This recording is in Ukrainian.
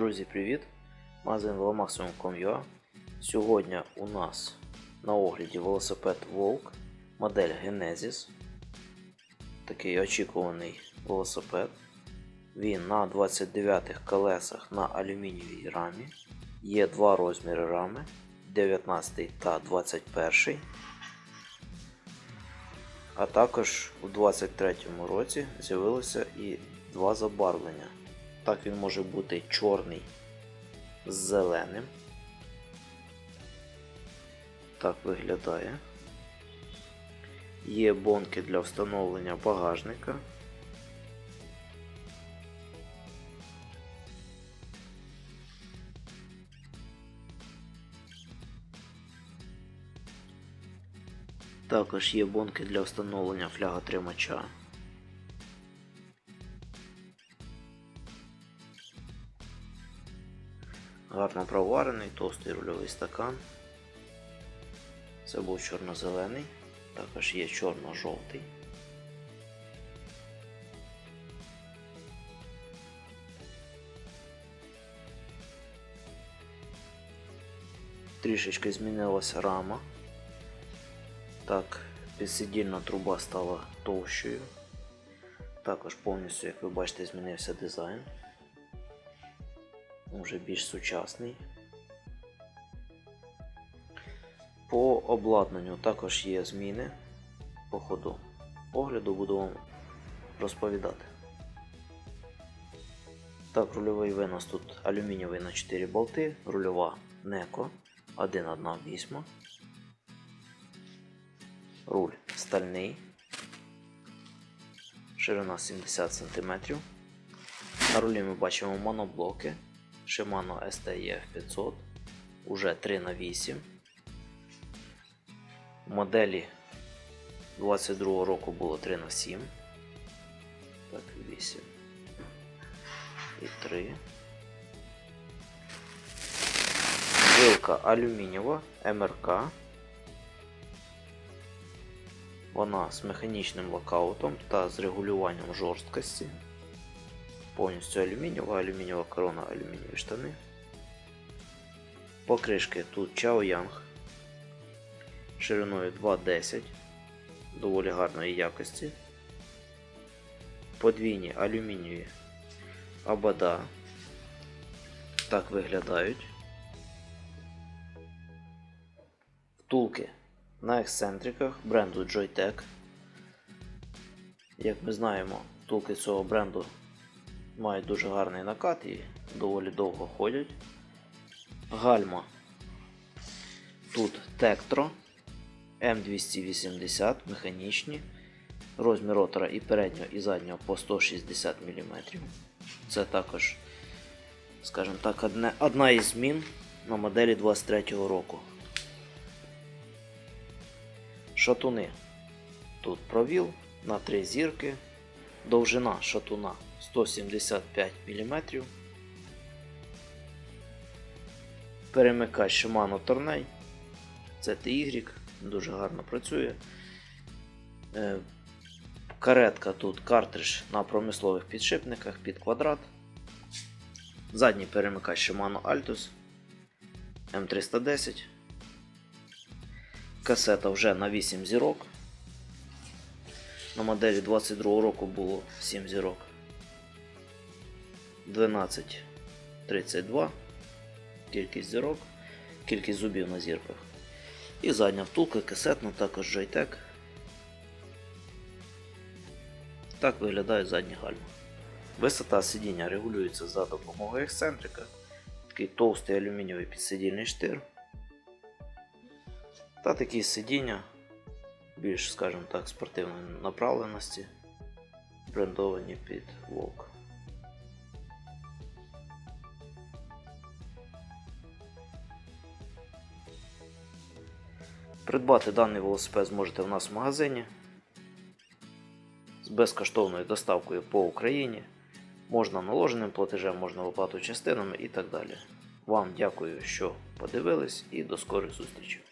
Друзі, привіт! Магазин Velomaximum.com.ua Сьогодні у нас на огляді велосипед Волк, модель Genesis. Такий очікуваний велосипед. Він на 29 колесах на алюмінієвій рамі. Є два розміри рами 19 та 21. А також у 23 році з'явилося і два забарвлення. Так він може бути чорний з зеленим. Так виглядає. Є бонки для встановлення багажника. Також є бонки для встановлення фляготримача. Гарно проварений, товстий рульовий стакан. Це був чорно-зелений, також є чорно-жовтий. Трішечки змінилася рама. Так, підсидільна труба стала товщою. Також повністю, як ви бачите, змінився дизайн вже більш сучасний. По обладнанню також є зміни. По ходу огляду буду вам розповідати. Так, рульовий винос тут алюмінієвий на 4 болти, рульова NECO 1,1,8. Руль стальний, ширина 70 см. На рулі ми бачимо моноблоки. Shimano STF 500 уже 3 на 8 Моделі 22 року було 3 на 7 Так, 8 і 3. Вилка алюмінієва МРК. Вона з механічним локаутом та з регулюванням жорсткості повністю алюмінієва, алюмінієва корона, алюмінієві штани. Покришки тут Chao Yang шириною 2,10 доволі гарної якості. Подвійні алюмінієві абада. Так виглядають. Втулки на ексцентриках бренду Joytech. Як ми знаємо, втулки цього бренду мають дуже гарний накат і доволі довго ходять. Гальма. Тут Tektro М280 механічні. Розмір ротора і переднього і заднього по 160 мм. Це також, скажімо так, одна із змін на моделі 23-го року. Шатуни. Тут провіл на три зірки, довжина шатуна 175 мм. Перемикач Shimano Tornei. Це TY, дуже гарно працює. Е, Каретка тут картридж на промислових підшипниках під квадрат. Задній перемикач Shimano Altus М310. Касета вже на 8 зірок. На моделі 22 року було 7 зірок. 12,32. Кількість зірок, кількість зубів на зірках. І задня втулка, касетна, також Joytech. Так виглядають задні гальми. Висота сидіння регулюється за допомогою ексцентрика. Такий товстий алюмінієвий підсидільний штир. Та такі сидіння більш, скажімо так, спортивної направленості, брендовані під Волк. Придбати даний велосипед зможете в нас в магазині з безкоштовною доставкою по Україні. Можна наложеним платежем, можна оплату частинами і так далі. Вам дякую, що подивились, і до скорих зустрічей.